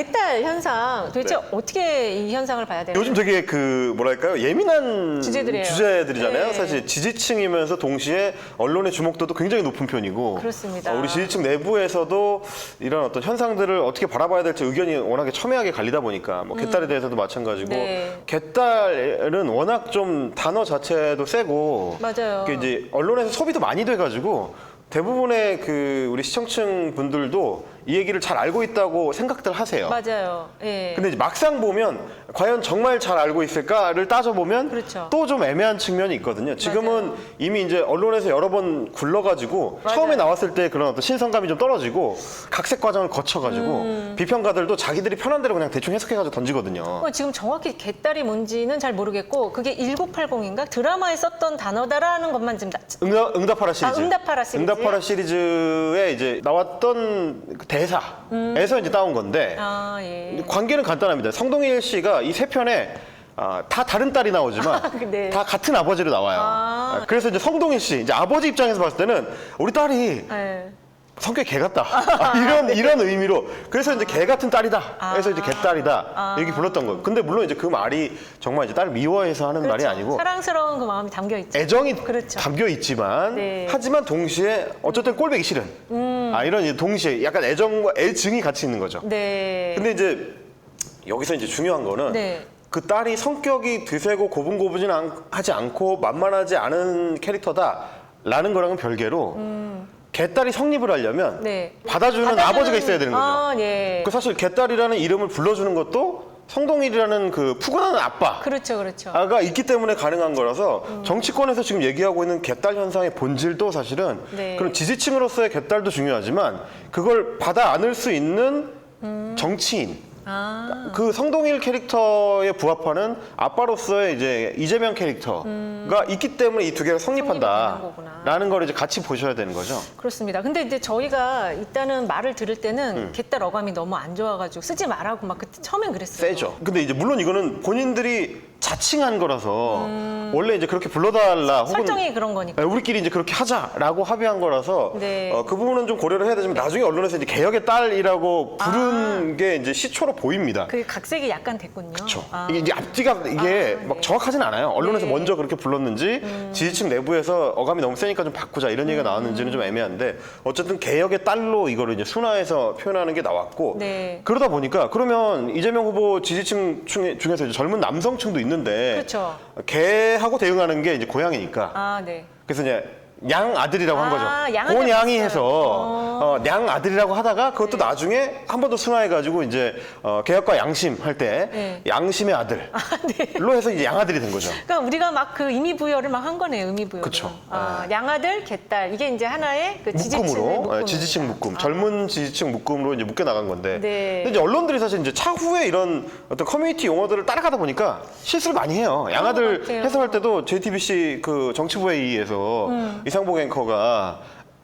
개딸 현상 도대체 네. 어떻게 이 현상을 봐야 되나요? 요즘 되게 그 뭐랄까요 예민한 주제들이에요. 주제들이잖아요. 네. 사실 지지층이면서 동시에 언론의 주목도도 굉장히 높은 편이고 그렇습니다. 어, 우리 지지층 내부에서도 이런 어떤 현상들을 어떻게 바라봐야 될지 의견이 워낙에 첨예하게 갈리다 보니까 뭐 개딸에 대해서도 마찬가지고 음. 네. 개딸은 워낙 좀 단어 자체도 세고 맞아요. 그 이제 언론에서 소비도 많이 돼가지고 대부분의 그 우리 시청층 분들도 이 얘기를 잘 알고 있다고 생각들 하세요. 맞아요. 예. 근데 이제 막상 보면 과연 정말 잘 알고 있을까를 따져보면 그렇죠. 또 좀 애매한 측면이 있거든요. 지금은 맞아요. 이미 이제 언론에서 여러 번 굴러가지고 맞아요. 처음에 나왔을 때 그런 어떤 신선감이 좀 떨어지고 각색 과정을 거쳐가지고 음. 비평가들도 자기들이 편한 대로 그냥 대충 해석해가지고 던지거든요. 어, 지금 정확히 개딸이 뭔지는 잘 모르겠고 그게 1980인가 드라마에 썼던 단어다라는 것만 지금 나- 응답, 응답하라 시리즈. 아, 응답하라 시리즈? 응답하라 시리즈에 이제 나왔던 그 대사에서 이제 따온 건데 아 예. 관계는 간단합니다. 성동일 씨가 이 세 편에 아, 다 다른 딸이 나오지만 네. 다 같은 아버지로 나와요. 아. 아, 그래서 이제 성동일 씨, 이제 아버지 입장에서 봤을 때는 우리 딸이 예. 성격 개 같다. 아, 이런 이런 의미로 그래서 이제 개 같은 딸이다. 그래서 이제 아. 개딸이다. 아. 이렇게 불렀던 거예요. 근데 물론 이제 그 말이 정말 이제 딸을 미워해서 하는 말이 그렇죠. 아니고 사랑스러운 그 마음이 담겨 있죠. 애정이 그렇죠. 담겨 있지만 네. 하지만 동시에 어쨌든 꼴배기 싫은 음. 아 이런 이제 동시에 약간 애정과 애증이 같이 있는 거죠. 네. 근데 이제 여기서 이제 중요한 거는 네. 그 딸이 성격이 드세고 고분고분진 않- 하지 않고 만만하지 않은 캐릭터다라는 거랑은 별개로 개딸이 성립을 하려면 음. 네. 받아주는 받아주는- 아버지가 있어야 되는 거죠. 아, 예. 그 사실 개딸이라는 이름을 불러주는 것도 성동일이라는 그 푸근한 아빠 그렇죠, 그렇죠. 가 있기 때문에 가능한 거라서 정치권에서 지금 얘기하고 있는 개딸 현상의 본질도 사실은 네. 그런 지지층으로서의 개딸도 중요하지만 그걸 받아 안을 수 있는 정치인 아, 그 성동일 캐릭터에 부합하는 아빠로서의 이제 이재명 캐릭터가 있기 때문에 이 두 개가 성립이 되는 거구나. 성립한다라는 걸 이제 같이 보셔야 되는 거죠. 그렇습니다. 근데 이제 저희가 일단은 말을 들을 때는 음. 개딸 어감이 너무 안 좋아가지고 쓰지 말라고 막 그때 처음엔 그랬어요. 세죠. 근데 이제 물론 이거는 본인들이 자칭한 거라서 원래 이제 그렇게 불러달라 혹은 음. 설정이 그런 거니까. 네, 우리끼리 이제 그렇게 하자라고 합의한 거라서 네. 어, 그 부분은 좀 고려를 해야 되지만 나중에 언론에서 이제 개혁의 딸이라고 부른 게 이제 시초로 보입니다. 아. 그 각색이 약간 됐군요. 그렇죠. 아. 이게 이제 앞뒤가 이게 아, 막 네. 정확하진 않아요. 언론에서 네. 음. 먼저 그렇게 불렀는지 지지층 내부에서 어감이 너무 세니까 좀 바꾸자 이런 음. 얘기가 나왔는지는 좀 애매한데 어쨌든 개혁의 딸로 이거를 이제 순화해서 표현하는 게 나왔고 네. 그러다 보니까 그러면 이재명 후보 지지층 중에, 중에서 이제 젊은 남성층도 있는 데 그렇죠. 개하고 대응하는 게 이제 고향이니까 아, 네. 그래서 이제 양 아들이라고 한 아, 거죠. 양아들 고냥이 봤어요. 해서 어. 어, 양 아들이라고 하다가 그것도 네. 나중에 한 번 더 순화해가지고 이제 어, 개혁과 양심 할 때 네. 양심의 아들로 아, 네. 해서 이제 양아들이 된 거죠. 그러니까 우리가 막 그 의미 부여를 막 한 거네요. 의미 부여. 그쵸. 아, 양아들, 개딸 이게 이제 하나의 그 지지층의 묶음으로 묶음입니다. 예, 지지층 묶음, 아. 젊은 지지층 묶음으로 이제 묶여 나간 건데. 네. 근데 이제 언론들이 사실 이제 차후에 이런 어떤 커뮤니티 용어들을 따라가다 보니까 실수를 많이 해요. 양아들 같아요. 해설할 때도 JTBC 그 정치부 회의에서 음. 이상복 앵커가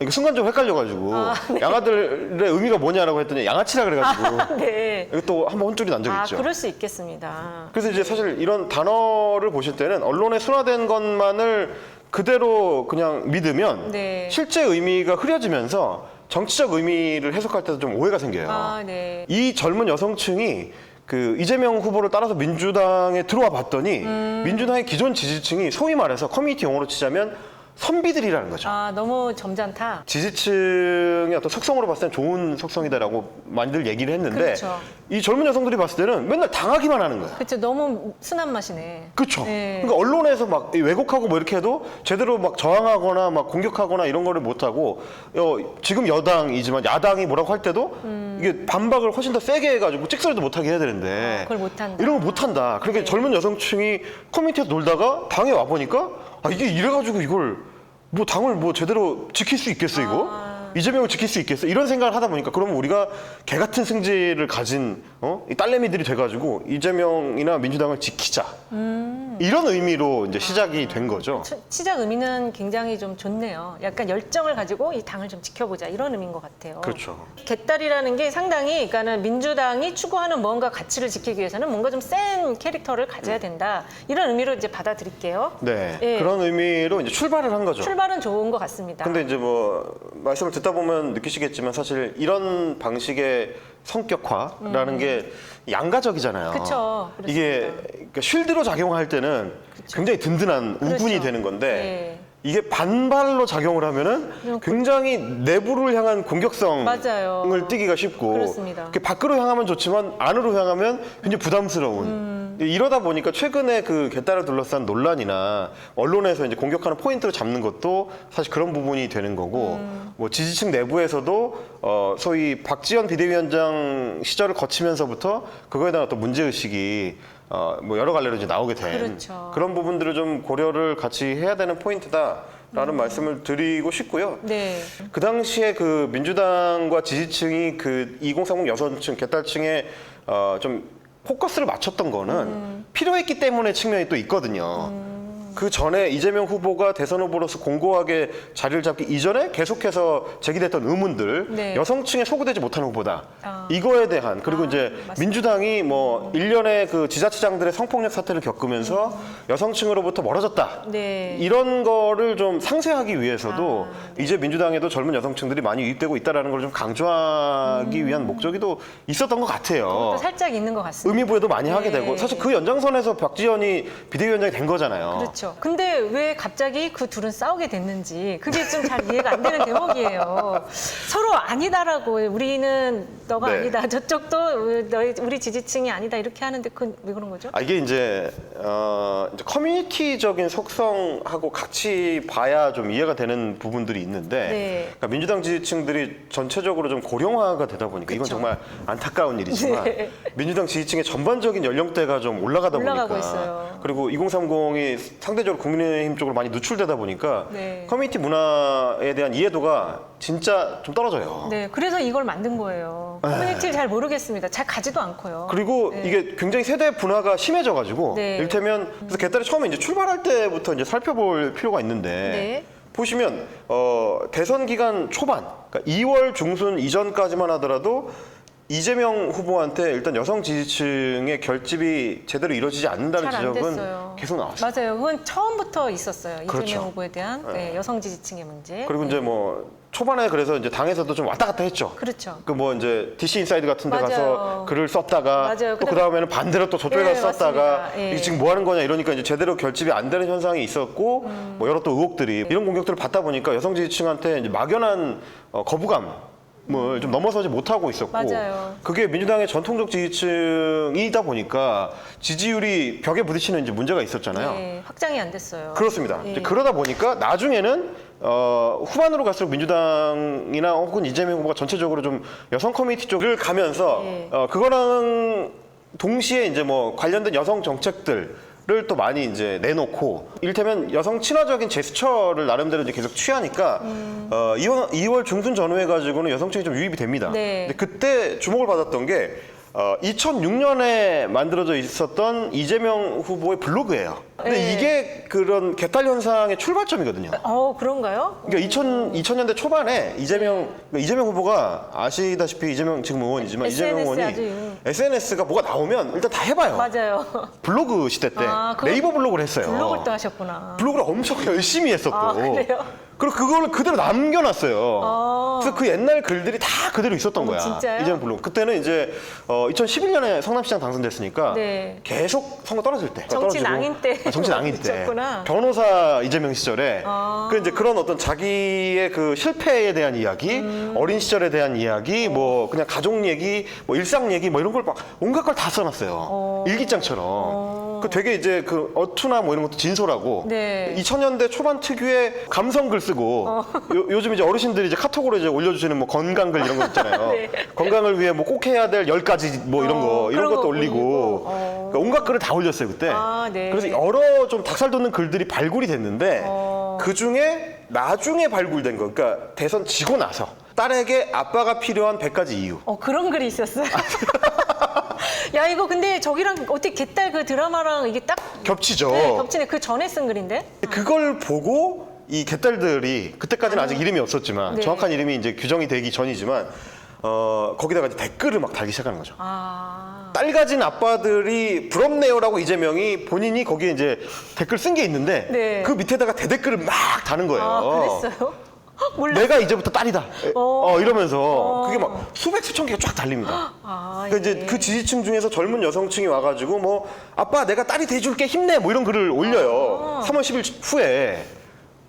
이거 순간적으로 헷갈려가지고 아, 네. 양아들의 의미가 뭐냐라고 했더니 양아치라 그래가지고 네. 이거 또 한번 혼쭐이 난적 아, 있죠. 그럴 수 있겠습니다. 그래서 이제 사실 이런 단어를 보실 때는 언론에 순화된 것만을 그대로 그냥 믿으면 네. 실제 의미가 흐려지면서 정치적 의미를 해석할 때도 좀 오해가 생겨요. 아, 네. 이 젊은 여성층이 그 이재명 후보를 따라서 민주당에 들어와 봤더니 음. 민주당의 기존 지지층이 소위 말해서 커뮤니티 용어로 치자면 선비들이라는 거죠. 아, 너무 점잖다. 지지층의 어떤 속성으로 봤을 땐 좋은 속성이다라고 많이들 얘기를 했는데 그렇죠. 이 젊은 여성들이 봤을 때는 맨날 당하기만 하는 거야. 그렇죠. 너무 순한 맛이네. 그렇죠. 네. 그러니까 언론에서 막 왜곡하고 뭐 이렇게 해도 제대로 막 저항하거나 막 공격하거나 이런 거를 못 하고 어, 지금 여당이지만 야당이 뭐라고 할 때도 이게 반박을 훨씬 더 세게 해가지고 찍소리도 못 하게 해야 되는데 음. 아, 그걸 못한다. 이런 걸 못 한다. 그러니까 젊은 여성층이 커뮤니티에서 놀다가 당에 와 보니까 아 이게 이래가지고 이걸 뭐 당을 뭐 제대로 지킬 수 있겠어 이거? 아. 이재명을 지킬 수 있겠어? 이런 생각을 하다 보니까 그러면 우리가 개 같은 승질을 가진 어? 이 딸내미들이 돼가지고 이재명이나 민주당을 지키자 음. 이런 의미로 이제 시작이 된 거죠. 치- 시작 의미는 굉장히 좀 좋네요. 약간 열정을 가지고 이 당을 좀 지켜보자 이런 의미인 것 같아요. 그렇죠. 개딸이라는 게 상당히 그러니까는 민주당이 추구하는 뭔가 가치를 지키기 위해서는 뭔가 좀 센 캐릭터를 가져야 된다 이런 의미로 이제 받아들일게요. 네, 예. 그런 의미로 이제 출발을 한 거죠. 출발은 좋은 것 같습니다. 근데 이제 뭐 말씀을 듣다 보면 느끼시겠지만 사실 이런 방식의 성격화라는 게 양가적이잖아요. 음. 그쵸, 그렇습니다. 이게 그러니까 쉴드로 작용할 때는 굉장히 든든한 우군이 그렇죠. 되는 건데 네. 이게 반발로 작용을 하면은 굉장히 내부를 향한 공격성을 맞아요. 띠기가 쉽고 그렇습니다. 밖으로 향하면 좋지만 안으로 향하면 굉장히 부담스러운 음. 이러다 보니까 최근에 그 개딸을 둘러싼 논란이나 언론에서 이제 공격하는 포인트를 잡는 것도 사실 그런 부분이 되는 거고 음. 뭐 지지층 내부에서도 어 소위 박지원 비대위원장 시절을 거치면서부터 그거에 대한 어떤 문제 의식이 어 뭐 여러 갈래로 이제 나오게 된 그렇죠. 그런 부분들을 좀 고려를 같이 해야 되는 포인트다 라는 말씀을 드리고 싶고요. 네. 그 당시에 그 민주당과 지지층이 그 2030 여성층 개딸층에 어, 좀 포커스를 맞췄던 거는 음. 필요했기 때문에 측면이 또 있거든요. 그 전에 이재명 후보가 대선 후보로서 공고하게 자리를 잡기 이전에 계속해서 제기됐던 의문들 네. 여성층에 소구되지 못하는 후보다 아. 이거에 대한 그리고 아, 이제 맞습니다. 민주당이 뭐 일련의 그 지자체장들의 성폭력 사태를 겪으면서 여성층으로부터 멀어졌다 음. 네. 이런 거를 좀 상쇄하기 위해서도 아, 이제 민주당에도 젊은 여성층들이 많이 유입되고 있다라는 걸 좀 강조하기 위한 목적이 또 있었던 것 같아요. 또 살짝 있는 것 같습니다. 의미 부여도 많이 하게 네. 되고 사실 그 연장선에서 박지원이 비대위원장이 된 거잖아요. 그렇죠. 근데 왜 갑자기 그 둘은 싸우게 됐는지 그게 좀 잘 이해가 안 되는 대목이에요. 서로 아니다라고 우리는 너가 네. 아니다 저쪽도 너희 우리 지지층이 아니다 이렇게 하는데 그건 왜 그런 거죠? 아, 이게 이제, 어, 이제 커뮤니티적인 속성하고 같이 봐야 좀 이해가 되는 부분들이 있는데, 네. 그러니까 민주당 지지층들이 전체적으로 좀 고령화가 되다 보니까 이건 그쵸. 정말 안타까운 일이지만 네. 민주당 지지층의 전반적인 연령대가 좀 올라가다 올라가고 보니까 있어요. 그리고 2030이 상 대적으로 국민의힘 쪽으로 많이 누출되다 보니까 네. 커뮤니티 문화에 대한 이해도가 진짜 좀 떨어져요. 네, 그래서 이걸 만든 거예요. 커뮤니티를 잘 모르겠습니다. 잘 가지도 않고요. 그리고 네. 이게 굉장히 세대 분화가 심해져가지고 네. 이를테면 그래서 개딸이 처음에 이제 출발할 때부터 이제 살펴볼 필요가 있는데 네. 보시면 어, 대선 기간 초반 그러니까 2월 중순 이전까지만 하더라도 이재명 후보한테 일단 여성 지지층의 결집이 제대로 이루어지지 않는다는 잘안 지적은 됐어요. 계속 나왔어요. 맞아요. 그건 처음부터 있었어요. 이재명 그렇죠. 후보에 대한 네, 여성 지지층의 문제. 그리고 이제 뭐 초반에 그래서 이제 당에서도 좀 왔다 갔다 했죠. 그렇죠. 그 뭐 이제 DC 인사이드 같은 데 맞아요. 가서 글을 썼다가 맞아요. 또 그다음에- 그 다음에는 반대로 또 저쪽에 예, 가서 썼다가 맞습니다. 예. 이게 지금 뭐 하는 거냐 이러니까 이제 제대로 결집이 안 되는 현상이 있었고 음. 뭐 여러 또 의혹들이 이런 공격들을 받다 보니까 여성 지지층한테 이제 막연한 어, 거부감 을좀 넘어서지 못하고 있었고 맞아요. 그게 민주당의 전통적 지지층이다 보니까 지지율이 벽에 부딪히는 이제 문제가 있었잖아요. 네, 확장이 안 됐어요. 그렇습니다. 예. 이제 그러다 보니까 나중에는 어, 후반으로 갈수록 민주당이나 혹은 이재명 후보가 전체적으로 좀 여성 커뮤니티 쪽을 가면서 예. 어, 그거랑 동시에 이제 뭐 관련된 여성 정책들 를또 많이 이제 내놓고 이를테면 여성 친화적인 제스처를 나름대로 이제 계속 취하니까 음. 어, 2월, 2월 중순 전후해 가지고는 여성층이 좀 유입이 됩니다. 네. 근데 그때 주목을 받았던 게 어, 2006년에 만들어져 있었던 이재명 후보의 블로그예요. 근데 네. 이게 그런 개딸 현상의 출발점이거든요. 어, 그런가요? 그러니까 2000, 2000년대 초반에 이재명 그러니까 이재명 후보가 아시다시피 이재명 지금 의원이지만 이재명 SNS 의원이 아주 유- SNS가 뭐가 나오면 일단 다 해봐요. 맞아요. 블로그 시대 때 아, 그거 네이버 블로그를 했어요. 블로그를 또 하셨구나. 블로그를 엄청 열심히 했었고. 아, 그래요? 그리고 그걸 그대로 남겨놨어요. 아. 그래서 그 옛날 글들이 다 그대로 있었던 어머, 거야. 진짜요? 이재명 블로그. 그때는 이제 어, 2011년에 성남시장 당선됐으니까 네. 계속 선거 떨어질 때. 정치 떨어지고. 낭인 때 아, 정치 낭인 때. 있었구나. 변호사 이재명 시절에 아. 그 이제 그런 어떤 자기의 그 실패에 대한 이야기, 음. 어린 시절에 대한 이야기, 뭐 그냥 가족 얘기, 뭐 일상 얘기, 뭐 이런 걸 막 온갖 걸 다 써놨어요. 어. 일기장처럼. 그 되게 이제 그 어투나 뭐 이런 것도 진솔하고. 네. 2000년대 초반 특유의 감성 글 쓰고 어. 요, 즘 이제 어르신들이 이제 카톡으로 이제 올려주시는 뭐 건강 글 이런 거 있잖아요. 네. 건강을 위해 뭐 꼭 해야 될 열 가지 뭐 이런 어, 거 이런 그런 것도 거 올리고 올리고. 어. 그러니까 온갖 글을 다 올렸어요 그때. 아, 네. 그래서 여러 좀 닭살 돋는 글들이 발굴이 됐는데 어. 그 중에 나중에 발굴된 거, 그러니까 대선 지고 나서 딸에게 아빠가 필요한 100가지 이유. 어, 그런 글이 있었어요. 야, 이거 근데 저기랑 어떻게 개딸 그 드라마랑 이게 딱 겹치죠. 네, 겹치네. 그 전에 쓴 글인데? 그걸 보고 이 개딸들이 그때까지는 아직 이름이 없었지만 네. 정확한 이름이 이제 규정이 되기 전이지만 어 거기다가 이제 댓글을 막 달기 시작하는 거죠. 아. 딸 가진 아빠들이 부럽네요라고 이재명이 본인이 거기에 이제 댓글 쓴 게 있는데 네. 그 밑에다가 대댓글을 막 다는 거예요. 아, 그랬어요? 몰라. 내가 이제부터 딸이다. 어. 어, 이러면서 그게 막 수백 수천 개가 쫙 달립니다. 아, 그러니까 이제 예. 그 지지층 중에서 젊은 여성층이 와가지고 뭐 아빠 내가 딸이 돼줄게 힘내 뭐 이런 글을 올려요. 아. 3월 10일 후에.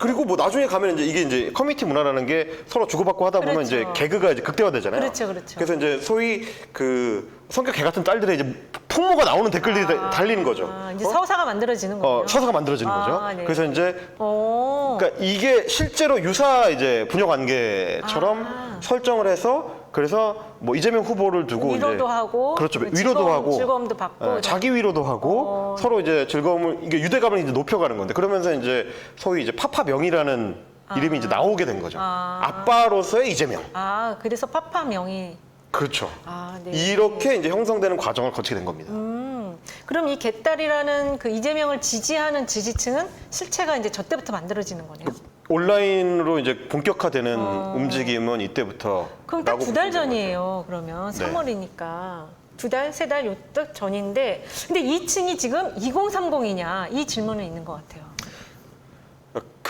그리고 뭐 나중에 가면 이제 이게 이제 커뮤니티 문화라는 게 서로 주고받고 하다 보면 그렇죠. 이제 개그가 이제 극대화되잖아요. 그렇죠, 그렇죠. 그래서 이제 소위 그 성격 개 같은 딸들의 이제 풍모가 나오는 댓글들이 다- 달리는 거죠. 아, 이제 어? 서사가 만들어지는 거예요. 어, 서사가 만들어지는 아, 거죠. 네. 그래서 이제 어. 그러니까 이게 실제로 유사 이제 부녀 관계처럼 아. 설정을 해서 그래서 뭐 이재명 후보를 두고 위로도 이제 하고 그렇죠 그 위로도 즐거움, 하고 즐거움도 받고 예, 자기 위로도 하고 어. 서로 이제 즐거움을 이게 유대감을 이제 높여가는 건데 그러면서 이제 소위 이제 파파명이라는 이름이 이제 나오게 된 거죠. 아. 아빠로서의 이재명. 아 그래서 파파 명이 그렇죠. 아 네. 이렇게 이제 형성되는 과정을 거치게 된 겁니다. 음, 그럼 이 개딸이라는 그 이재명을 지지하는 지지층은 실체가 이제 저 때부터 만들어지는 거네요. 온라인으로 이제 본격화되는 어. 움직임은 이때부터. 그럼 딱 두 달 전이에요. 그러면 네. 3월이니까 두 달, 세 달 요때 전인데 근데 2층이 지금 2030이냐 이 질문은 있는 것 같아요.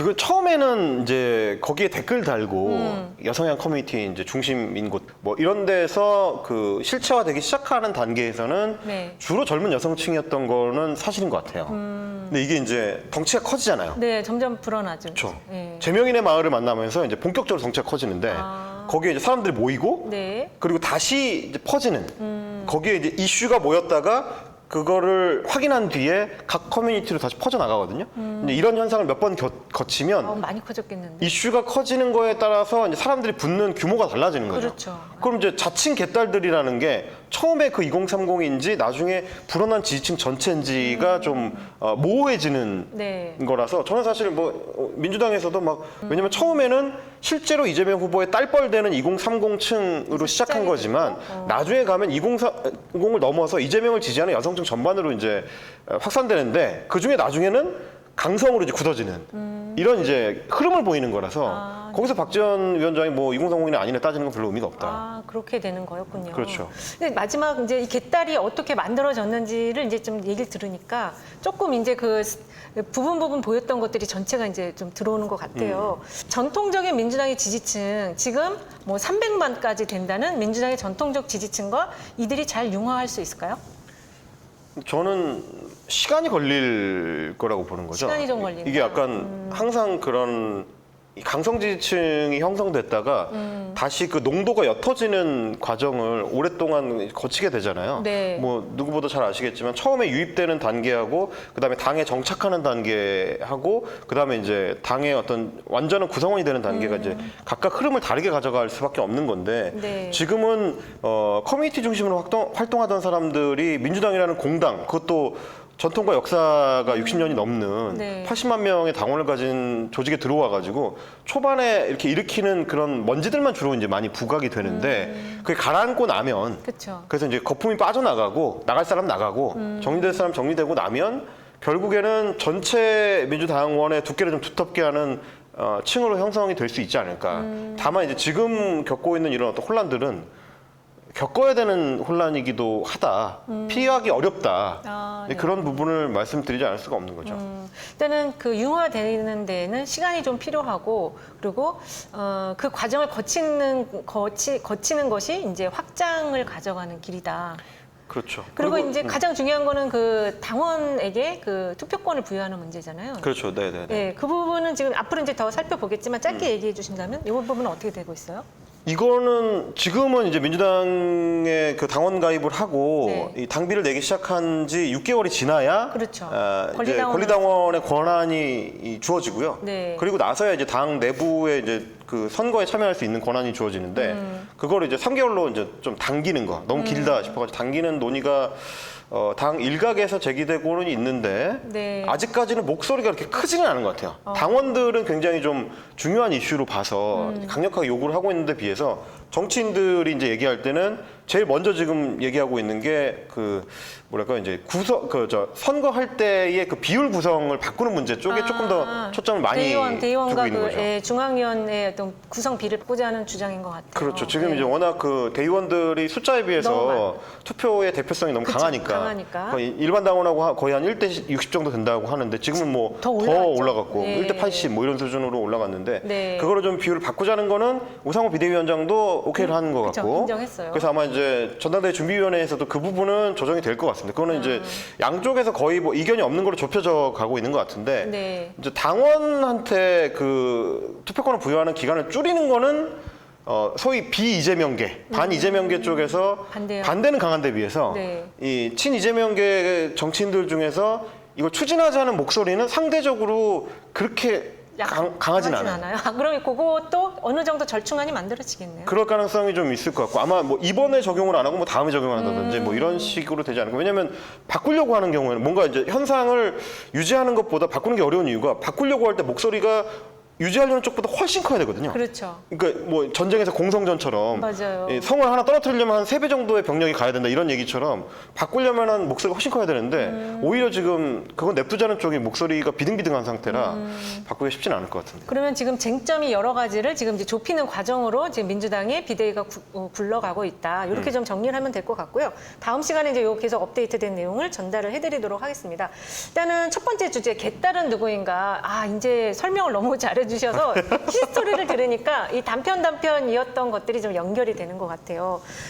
그거 처음에는 이제 거기에 댓글 달고 음. 여성향 커뮤니티 이제 중심인 곳 뭐 이런 데서 그 실체화되기 시작하는 단계에서는 네. 주로 젊은 여성층이었던 거는 사실인 것 같아요. 근데 이게 이제 덩치가 커지잖아요. 음. 네, 점점 불어나죠. 그렇죠. 네. 제명인의 마을을 만나면서 이제 본격적으로 덩치가 커지는데 아. 거기에 이제 사람들이 모이고 네. 그리고 다시 이제 퍼지는 음. 거기에 이제 이슈가 모였다가 그거를 확인한 뒤에 각 커뮤니티로 다시 퍼져 나가거든요. 이제 이런 현상을 몇 번 거치면 음. 어, 많이 커졌겠는데. 이슈가 커지는 거에 따라서 이제 사람들이 붙는 규모가 달라지는 거죠. 그렇죠. 그럼 이제 자칭 개딸들이라는 게 처음에 그 2030인지 나중에 불어난 지지층 전체인지가 좀 어, 모호해지는 음. 네. 거라서 저는 사실 뭐 어, 민주당에서도 막 왜냐면 처음에는 실제로 이재명 후보의 딸뻘되는 2030층으로 시작한 숫자를 거지만 어. 나중에 가면 2030을 넘어서 이재명을 지지하는 여성층 전반으로 이제 어, 확산되는데 그 중에 나중에는 강성으로 이제 굳어지는 이런 이제 흐름을 보이는 거라서 음. 아, 거기서 박지원 위원장이 뭐 2030이나 아니나 따지는 건 별로 의미가 없다. 아, 그렇게 되는 거였군요. 그렇죠. 근데 마지막 이제 이 개딸이 어떻게 만들어졌는지를 이제 좀 얘기를 들으니까 조금 이제 그 스- 부분 부분 보였던 것들이 전체가 이제 좀 들어오는 것 같아요. 음. 전통적인 민주당의 지지층 지금 뭐 300만까지 된다는 민주당의 전통적 지지층과 이들이 잘 융화할 수 있을까요? 저는 시간이 걸릴 거라고 보는 거죠. 시간이 좀 걸린다. 음. 이게 약간 항상 그런 이 강성 지지층이 형성됐다가 음. 다시 그 농도가 옅어지는 과정을 오랫동안 거치게 되잖아요. 네. 뭐 누구보다 잘 아시겠지만 처음에 유입되는 단계하고 그다음에 당에 정착하는 단계하고 그다음에 이제 당의 어떤 완전한 구성원이 되는 단계가 이제 각각 흐름을 다르게 가져갈 수밖에 없는 건데 음. 네. 지금은 어, 커뮤니티 중심으로 활동, 활동하던 사람들이 민주당이라는 공당 그것도 전통과 역사가 60년이 넘는 네. 80만 명의 당원을 가진 조직에 들어와 가지고 초반에 이렇게 일으키는 그런 먼지들만 주로 이제 많이 부각이 되는데 음. 그게 가라앉고 나면 그렇죠. 그래서 이제 거품이 빠져나가고 나갈 사람 나가고 음. 정리될 사람 정리되고 나면 결국에는 전체 민주당원의 두께를 좀 두텁게 하는 어, 층으로 형성이 될 수 있지 않을까. 음. 다만 이제 지금 겪고 있는 이런 어떤 혼란들은 겪어야 되는 혼란이기도 하다. 피하기 어렵다. 음. 아, 네, 네. 그런 부분을 말씀드리지 않을 수가 없는 거죠. 음, 일단은 그 융화되는 데에는 시간이 좀 필요하고 그리고 어, 그 과정을 거치는 거치 거치는 것이 이제 확장을 가져가는 길이다. 그렇죠. 그리고, 이제 음, 가장 중요한 거는 그 당원에게 그 투표권을 부여하는 문제잖아요. 그렇죠. 네, 네, 네. 예, 그 부분은 지금 앞으로 이제 더 살펴보겠지만 짧게 음. 얘기해 주신다면 이 부분은 어떻게 되고 있어요? 이거는 지금은 이제 민주당에 그 당원 가입을 하고 네. 이 당비를 내기 시작한 지 6개월이 지나야 그렇죠. 아, 이제 권리당원의 권한이 이 주어지고요. 네. 그리고 나서야 이제 당 내부에 이제 그 선거에 참여할 수 있는 권한이 주어지는데 음. 그거를 이제 3개월로 이제 좀 당기는 거 너무 길다 싶어가지고 당기는 논의가 어, 당 일각에서 제기되고는 있는데 네. 아직까지는 목소리가 그렇게 크지는 않은 것 같아요. 어. 당원들은 굉장히 좀 중요한 이슈로 봐서 음. 강력하게 요구를 하고 있는데 비해서 정치인들이 이제 얘기할 때는 제일 먼저 지금 얘기하고 있는 게 그 뭐랄까 이제 구성 그 저 선거할 때의 그 비율 구성을 바꾸는 문제 쪽에 조금 더 아, 초점을 많이 대의원, 두고 대의원과 있는 그 거죠. 예, 중앙위원회 어떤 구성 비를 바꾸자 하는 주장인 것 같아요. 그렇죠. 지금 네. 이제 워낙 그 대의원들이 숫자에 너무 비해서. 투표의 대표성이 너무 그쵸, 강하니까, 강하니까. 거의 일반 당원하고 하- 거의 한 1대 60 정도 된다고 하는데 지금은 뭐 더 더 올라갔죠. 올라갔고 네. 1대 80 뭐 이런 수준으로 올라갔는데 네. 그거를 좀 비율을 바꾸자는 거는 우상호 비대위원장도 오케이를 하는 것 음, 그쵸, 같고 인정했어요. 그래서 아마 이제 전당대회 준비위원회에서도 그 부분은 조정이 될 것 같습니다. 그거는 이제 음. 양쪽에서 거의 뭐 이견이 없는 걸로 좁혀져 가고 있는 것 같은데 네. 이제 당원한테 그 투표권을 부여하는 기간을 줄이는 거는 어 소위 비이재명계, 반이재명계 쪽에서 음. 반대요. 반대는 강한데 비해서 네. 이 친이재명계 정치인들 중에서 이걸 추진하자는 목소리는 상대적으로 그렇게 약- 강, 강하진 않아요. 않아요. 아, 그럼 그것도 어느 정도 절충안이 만들어지겠네요. 그럴 가능성이 좀 있을 것 같고 아마 뭐 이번에 적용을 안 하고 뭐 다음에 적용을 한다든지 뭐 이런 식으로 되지 않을까 왜냐하면 바꾸려고 하는 경우에는 뭔가 이제 현상을 유지하는 것보다 바꾸는 게 어려운 이유가 바꾸려고 할 때 목소리가 유지하려는 쪽보다 훨씬 커야 되거든요. 그렇죠. 그러니까 뭐 전쟁에서 공성전처럼 맞아요. 이 성을 하나 떨어뜨리려면 한 세 배 정도의 병력이 가야 된다 이런 얘기처럼 바꾸려면은 목소리가 훨씬 커야 되는데 음. 오히려 지금 그건 냅두자는 쪽이 목소리가 비등비등한 상태라 음. 바꾸기 쉽지는 않을 것 같은데. 그러면 지금 쟁점이 여러 가지를 지금 이제 좁히는 과정으로 지금 민주당의 비대위가 구- 어, 굴러가고 있다. 이렇게 음. 좀 정리를 하면 될 것 같고요. 다음 시간에 이제 요 계속 업데이트된 내용을 전달을 해드리도록 하겠습니다. 일단은 첫 번째 주제 개딸은 누구인가. 아 이제 설명을 너무 잘해 주셔서 히스토리를 들으니까 이 단편 단편이었던 것들이 좀 연결이 되는 것 같아요.